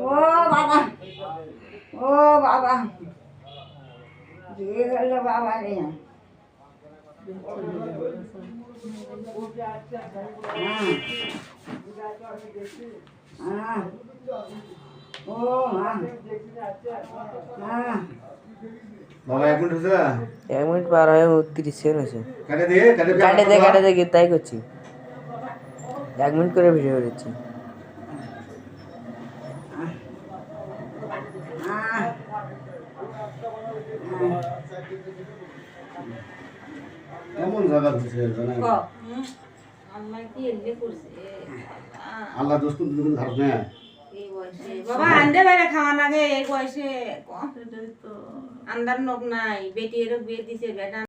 ఓ బాబా ఓ బాబా జీవన బాబా ఓ বাবা এক মিনিট পার হয়ে তিরিশ সেকেন্ড হয়েছে। কাটে দে কাটে দে তাই করছি। এক মিনিট করে ভিডিও করেছি হ্যাঁ কেমন জায়গা হচ্ছে জানা আল্লাহ কি এলে করছে? আল্লাহ দোস্ত দুজন খারাপ না এই বয়সে বাবা আন্দে বাইরে খাওয়া লাগে এই বয়সে আন্দার নখ নাই, বেটি এরক বিয়ে দিছে, বেটা